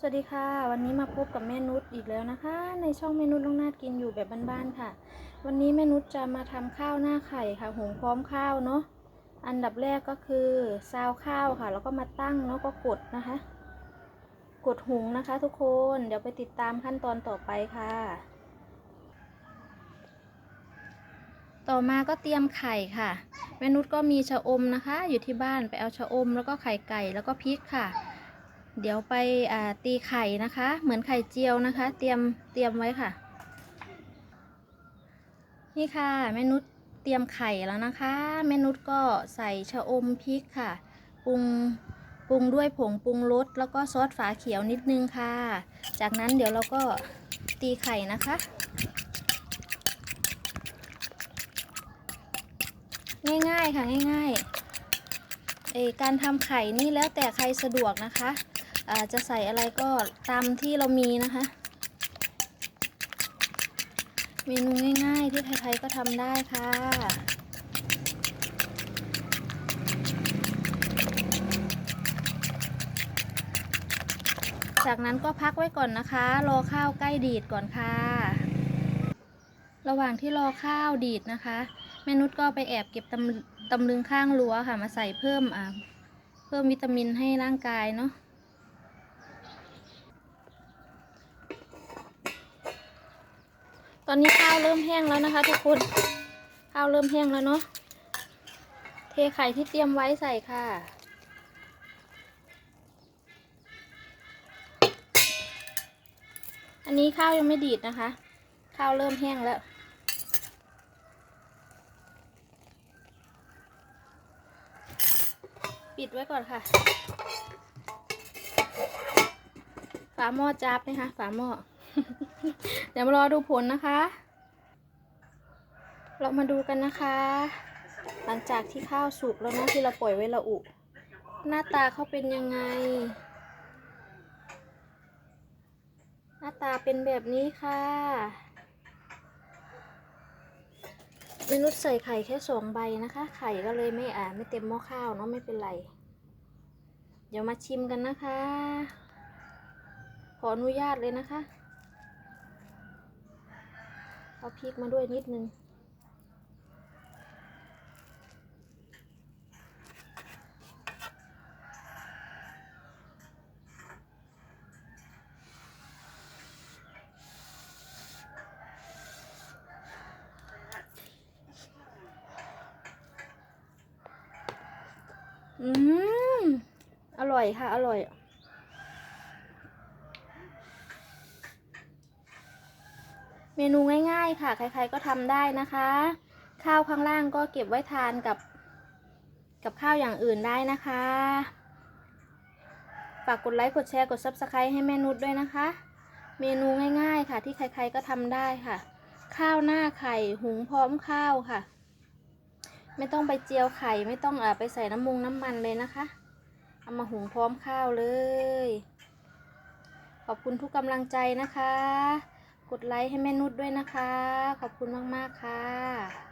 สวัสดีค่ะ วันนี้มาพบกับแม่นุชอีกแล้วนะคะ ในช่องแม่นุชน้องนาดกินอยู่แบบบ้านๆค่ะ วันนี้แม่นุชจะมาทำข้าวหน้าไข่ค่ะหุงพร้อมข้าวเนาะอันดับแรกก็คือซาวข้าวค่ะ แล้วก็มาตั้งเนาะก็กดนะคะ กดหุงนะคะ ทุกคนเดี๋ยวไปติดตามขั้นตอนต่อไปค่ะ ต่อมาก็เตรียมไข่ค่ะแม่นุชก็มีชะอมนะคะ อยู่ที่บ้านไปเอาชะอมแล้วก็ไข่ไก่แล้วก็พริกค่ะ เดี๋ยวไปตีไข่นะคะ เหมือนไข่เจียวนะคะ เตรียมเตรียมไว้ค่ะ นี่ค่ะแม่นุชเตรียมไข่แล้วนะคะแม่นุชก็ใส่ชะอมพริกค่ะปรุงปรุงด้วยผงปรุงรสแล้วก็ซอสฝาเขียวนิดนึงค่ะ จากนั้นเดี๋ยวเราก็ตีไข่นะคะ ง่ายๆค่ะง่ายๆเอการทำไข่นี่แล้วแต่ใครสะดวกนะคะ จะใส่อะไรก็ตามที่เรามีนะคะ เมนูง่ายๆที่ใครๆก็ทำได้ค่ะ จากนั้นก็พักไว้ก่อนนะคะ รอข้าวใกล้ดีดก่อนค่ะ ระหว่างที่รอข้าวดีดนะคะแม่นุชก็ไปแอบเก็บตำตำลึงข้างรั้วค่ะ มาใส่เพิ่มอ่าเพิ่มวิตามินให้ร่างกายเนาะ ตอนนี้ข้าวเริ่มแห้งแล้วนะคะทุกคน ข้าวเริ่มแห้งแล้วเนาะ เทไข่ที่เตรียมไว้ใส่ค่ะ อันนี้ข้าวยังไม่ดีดนะคะ ข้าวเริ่มแห้งแล้วปิดไว้ก่อนค่ะ ฝาหม้อจับนะคะ ฝาหม้อ เดี๋ยวมารอดูผลนะคะ เรามาดูกันนะคะ หลังจากที่ข้าวสุกแล้วนะที่เราปล่อยไว้ละอุ หน้าตาเขาเป็นยังไง หน้าตาเป็นแบบนี้ค่ะมนุษย์ใส่ไข่แค่สองใบนะคะ ไข่ก็เลยไม่อ่าไม่เต็มหม้อข้าวเนาะไม่เป็นไร เดี๋ยวมาชิมกันนะคะ ขออนุญาตเลยนะคะ เอาพริกมาด้วยนิดนึง อืม อร่อยค่ะ อร่อย เมนูง่ายๆค่ะ ใครๆก็ทำได้นะคะ ข้าวข้างล่างก็เก็บไว้ทานกับ กับข้าวอย่างอื่นได้นะคะ ฝากกดไลค์กดแชร์กด Subscribe ให้แม่นุชด้วยนะคะ เมนูง่ายๆค่ะ ที่ใครๆก็ทำได้ค่ะ ข้าวหน้าไข่หุงพร้อมข้าวค่ะ ไม่ต้องไปเจียวไข่ไม่ต้องอาไปใส่น้ำมงน้ำมันเลยนะคะเอามาหุงพร้อมข้าวเลย ขอบคุณทุกกำลังใจนะคะ กดไลค์ให้แม่นุชด้วยนะคะ ขอบคุณมาก ๆ ค่ะ